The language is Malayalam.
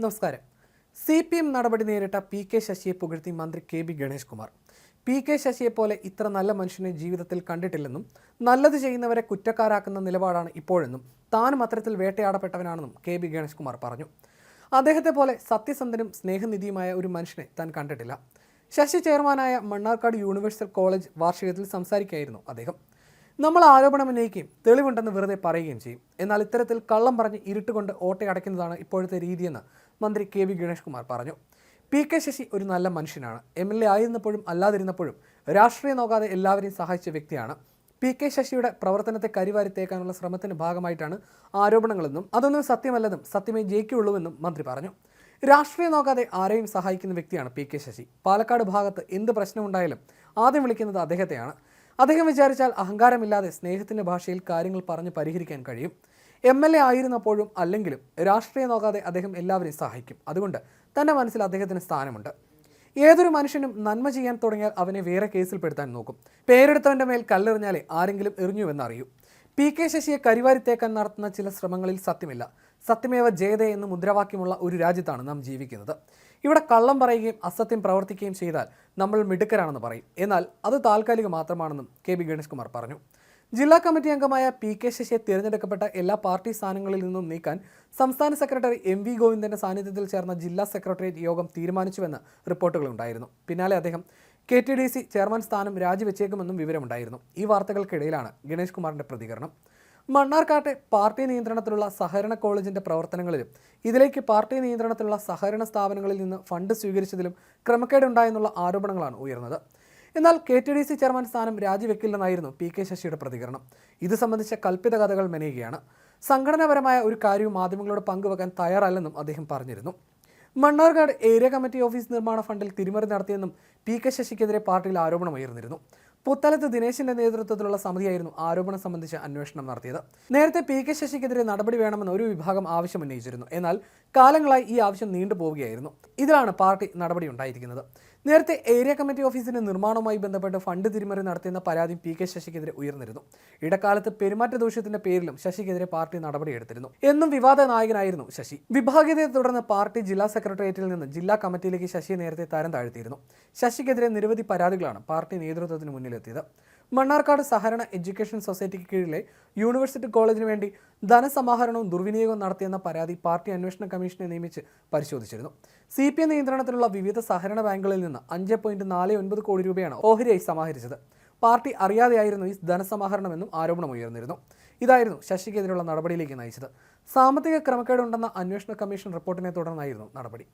നമസ്കാരം. സി പി എം നടപടി നേരിട്ട പി കെ ശശിയെ പുകഴ്ത്തി മന്ത്രി K B Ganesh Kumar P K ശശിയെ പോലെ ഇത്ര നല്ല മനുഷ്യനെ ജീവിതത്തിൽ കണ്ടിട്ടില്ലെന്നും നല്ലത് ചെയ്യുന്നവരെ കുറ്റക്കാരാക്കുന്ന നിലപാടാണ് ഇപ്പോഴെന്നും താനും അത്തരത്തിൽ വേട്ടയാടപ്പെട്ടവനാണെന്നും കെ ബി ഗണേഷ് കുമാർ പറഞ്ഞു. അദ്ദേഹത്തെ പോലെ സത്യസന്ധനും സ്നേഹനിധിയുമായ ഒരു മനുഷ്യനെ താൻ കണ്ടിട്ടില്ല. ശശി ചെയർമാനായ മണ്ണാർക്കാട് യൂണിവേഴ്സൽ കോളേജ് വാർഷികത്തിൽ സംസാരിക്കുകയായിരുന്നു അദ്ദേഹം. നമ്മൾ ആരോപണം ഉന്നയിക്കുകയും തെളിവുണ്ടെന്ന് വെറുതെ പറയുകയും ചെയ്യും. എന്നാൽ ഇത്തരത്തിൽ കള്ളം പറഞ്ഞ് ഇരുട്ടുകൊണ്ട് ഓട്ടയടയ്ക്കുന്നതാണ് ഇപ്പോഴത്തെ രീതിയെന്ന് മന്ത്രി കെ വി ഗണേഷ് കുമാർ പറഞ്ഞു. പി കെ ശശി ഒരു നല്ല മനുഷ്യനാണ്. എം എൽ എ ആയിരുന്നപ്പോഴും അല്ലാതിരുന്നപ്പോഴും രാഷ്ട്രീയം നോക്കാതെ എല്ലാവരെയും സഹായിച്ച വ്യക്തിയാണ്. പി കെ ശശിയുടെ പ്രവർത്തനത്തെ കരിവാരി തേക്കാനുള്ള ശ്രമത്തിന്റെ ഭാഗമായിട്ടാണ് ആരോപണങ്ങളെന്നും അതൊന്നും സത്യമല്ലെന്നും സത്യമേ ജയിക്കുള്ളൂവെന്നും മന്ത്രി പറഞ്ഞു. രാഷ്ട്രീയം നോക്കാതെ ആരെയും സഹായിക്കുന്ന വ്യക്തിയാണ് പി കെ ശശി. പാലക്കാട് ഭാഗത്ത് എന്ത് പ്രശ്നമുണ്ടായാലും ആദ്യം വിളിക്കുന്നത് അദ്ദേഹത്തെയാണ്. അദ്ദേഹം വിചാരിച്ചാൽ അഹങ്കാരമില്ലാതെ സ്നേഹത്തിന്റെ ഭാഷയിൽ കാര്യങ്ങൾ പറഞ്ഞ് പരിഹരിക്കാൻ കഴിയും. എം എൽ എ ആയിരുന്നപ്പോഴും അല്ലെങ്കിലും രാഷ്ട്രീയം നോക്കാതെ അദ്ദേഹം എല്ലാവരെയും സഹായിക്കും. അതുകൊണ്ട് തന്റെ മനസ്സിൽ അദ്ദേഹത്തിന് സ്ഥാനമുണ്ട്. ഏതൊരു മനുഷ്യനും നന്മ ചെയ്യാൻ തുടങ്ങിയാൽ അവനെ വേറെ കേസിൽപ്പെടുത്താൻ നോക്കും. പേരെടുത്തവന്റെ മേൽ കല്ലെറിഞ്ഞാലേ ആരെങ്കിലും എറിഞ്ഞുവെന്നറിയൂ. പി കെ ശശിയെ കരിവാരിത്തേക്കാൻ നടത്തുന്ന ചില ശ്രമങ്ങളിൽ സത്യമില്ല. സത്യമേവ ജയതേ എന്ന് മുദ്രാവാക്യമുള്ള ഒരു രാജ്യത്താണ് നാം ജീവിക്കുന്നത്. ഇവിടെ കള്ളം പറയുകയും അസത്യം പ്രവർത്തിക്കുകയും ചെയ്താൽ നമ്മൾ മിടുക്കരാണെന്ന് പറയും. എന്നാൽ അത് താൽക്കാലിക മാത്രമാണെന്നും കെ ബി ഗണേഷ് കുമാർ പറഞ്ഞു. ജില്ലാ കമ്മിറ്റി അംഗമായ പി കെ ശശിയെ തിരഞ്ഞെടുക്കപ്പെട്ട എല്ലാ പാർട്ടി സ്ഥാനങ്ങളിൽ നിന്നും നീക്കാൻ സംസ്ഥാന സെക്രട്ടറി എം വി ഗോവിന്ദന്റെ സാന്നിധ്യത്തിൽ ചേർന്ന ജില്ലാ സെക്രട്ടേറിയറ്റ് യോഗം തീരുമാനിച്ചുവെന്ന് റിപ്പോർട്ടുകളുണ്ടായിരുന്നു പിന്നാലെ അദ്ദേഹം K T D C chairman സ്ഥാനം രാജിവെച്ചേക്കുമെന്നും വിവരമുണ്ടായിരുന്നു. ഈ വാർത്തകൾക്കിടയിലാണ് ഗണേഷ് കുമാറിന്റെ പ്രതികരണം. മണ്ണാർക്കാട്ടെ പാർട്ടി നിയന്ത്രണത്തിലുള്ള സഹകരണ കോളേജിന്റെ പ്രവർത്തനങ്ങളിലും ഇതിലേക്ക് പാർട്ടി നിയന്ത്രണത്തിലുള്ള സഹകരണ സ്ഥാപനങ്ങളിൽ നിന്ന് ഫണ്ട് സ്വീകരിച്ചതിലും ക്രമക്കേടുണ്ടായെന്നുള്ള ആരോപണങ്ങളാണ് ഉയർന്നത്. എന്നാൽ K T D C chairman സ്ഥാനം രാജിവെക്കില്ലെന്നായിരുന്നു പി കെ ശശിയുടെ പ്രതികരണം. ഇത് സംബന്ധിച്ച കൽപ്പിത കഥകൾ മെനയുകയാണ്. സംഘടനാപരമായ ഒരു കാര്യവും മാധ്യമങ്ങളോട് പങ്കുവെക്കാൻ തയ്യാറല്ലെന്നും അദ്ദേഹം പറഞ്ഞിരുന്നു. മണ്ണാർക്കാട് ഏരിയ കമ്മിറ്റി ഓഫീസ് നിർമ്മാണ ഫണ്ടിൽ തിരിമറി നടത്തിയെന്നും പി കെ ശശിക്കെതിരെ പാർട്ടിയിൽ ആരോപണമുയർന്നിരുന്നു. പുത്തലത്ത് ദിനേശിന്റെ നേതൃത്വത്തിലുള്ള സമിതിയായിരുന്നു ആരോപണം സംബന്ധിച്ച് അന്വേഷണം നടത്തിയത്. നേരത്തെ പി കെ ശശിക്കെതിരെ നടപടി വേണമെന്ന് ഒരു വിഭാഗം ആവശ്യം ഉന്നയിച്ചിരുന്നു. എന്നാൽ കാലങ്ങളായി ഈ ആവശ്യം നീണ്ടുപോവുകയായിരുന്നു. ഇതിലാണ് പാർട്ടി നടപടി ഉണ്ടായിരിക്കുന്നത്. നേരത്തെ ഏരിയ കമ്മിറ്റി ഓഫീസിന്റെ നിർമ്മാണവുമായി ബന്ധപ്പെട്ട് ഫണ്ട് തിരിമറി നടത്തിയെന്ന പരാതി പി കെ ശശിക്കെതിരെ ഉയർന്നിരുന്നു. ഇടക്കാലത്ത് പെരുമാറ്റ ദോഷത്തിന്റെ പേരിലും ശശിക്കെതിരെ പാർട്ടി നടപടിയെടുത്തിരുന്നു. എന്നും വിവാദ നായകനായിരുന്നു ശശി. വിഭാഗീയതയെ തുടർന്ന് പാർട്ടി ജില്ലാ സെക്രട്ടേറിയറ്റിൽ നിന്ന് ജില്ലാ കമ്മിറ്റിയിലേക്ക് ശശിയെ നേരത്തെ തരം താഴ്ത്തിയിരുന്നു. ശശിക്കെതിരെ നിരവധി പരാതികളാണ് പാർട്ടി നേതൃത്വത്തിന് മുന്നിലെത്തിയത്. മണ്ണാർക്കാട് സഹകരണ എഡ്യൂക്കേഷൻ സൊസൈറ്റിക്ക് കീഴിലെ യൂണിവേഴ്സിറ്റി കോളേജിന് വേണ്ടി ധനസമാഹരണവും ദുർവിനിയോഗവും നടത്തിയെന്ന പരാതി പാർട്ടി അന്വേഷണ കമ്മീഷനെ നിയമിച്ച് പരിശോധിച്ചിരുന്നു. സി പി നിയന്ത്രണത്തിലുള്ള വിവിധ സഹകരണ ബാങ്കുകളിൽ നിന്ന് അഞ്ച് പോയിന്റ് നാല് ഒൻപത് കോടി രൂപയാണ് ഓഹരിയായി സമാഹരിച്ചത്. പാർട്ടി അറിയാതെയായിരുന്നു ഈ ധനസമാഹരണമെന്നും ആരോപണമുയർന്നിരുന്നു ഇതായിരുന്നു ശശിക്കെതിരെയുള്ള നടപടിയിലേക്ക് നയിച്ചത്. സാമ്പത്തിക ക്രമക്കേടുണ്ടെന്ന അന്വേഷണ കമ്മീഷൻ റിപ്പോർട്ടിനെ തുടർന്നായിരുന്നു നടപടി.